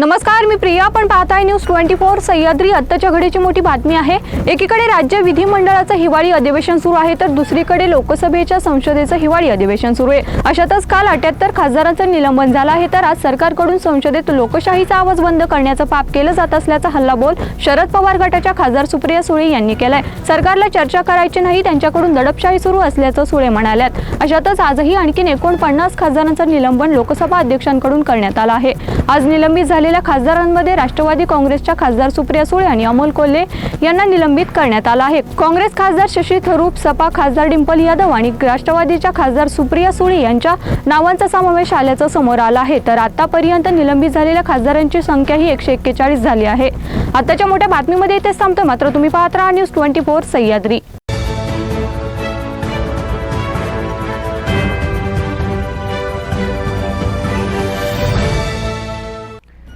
नमस्कार मी प्रिया. आपण पाहताय न्यूज ट्वेंटी फोर. सह्याद्री आत्ताच्या घडीची मोठी बातमी आहे. एकीकडे राज्य विधिमंडळाचं हिवाळी अधिवेशन सुरू आहे तर दुसरीकडे लोकसभेच्या संसदेचं हिवाळी अधिवेशन सुरू आहे. अशातच काल अठ्याहत्तर खासदारांचं निलंबन झालं आहे तर आज सरकारकडून संसदेत लोकशाहीचा आवाज बंद करण्याचं पाप केलं जात असल्याचा हल्लाबोल शरद पवार गटाच्या खासदार सुप्रिया सुळे यांनी केलाय. सरकारला चर्चा करायची नाही त्यांच्याकडून दडपशाही सुरू असल्याचं सुळे म्हणाल्यात. अशातच आजही आणखीन एकोणपन्नास खासदारांचं निलंबन लोकसभा अध्यक्षांकडून करण्यात आलं आहे. आज निलंबित झाले झालेल्या खासदारांमध्ये राष्ट्रवादी काँग्रेसच्या खासदार सुप्रिया सुळे आणि अमोल कोल्हे यांना निलंबित करण्यात आलं आहे. काँग्रेस खासदार शशी थरूप सपा खासदार डिंपल यादव आणि राष्ट्रवादीच्या खासदार सुप्रिया सुळे यांच्या नावांचा समावेश आल्याचं समोर आलं आहे. तर आतापर्यंत निलंबित झालेल्या खासदारांची संख्या ही एकशे एक्केचाळीस झाली आहे. आताच्या मोठ्या बातमीमध्ये इथेच थांबतो. मात्र तुम्ही पाहत राहा न्यूज ट्वेंटी फोर सह्याद्री.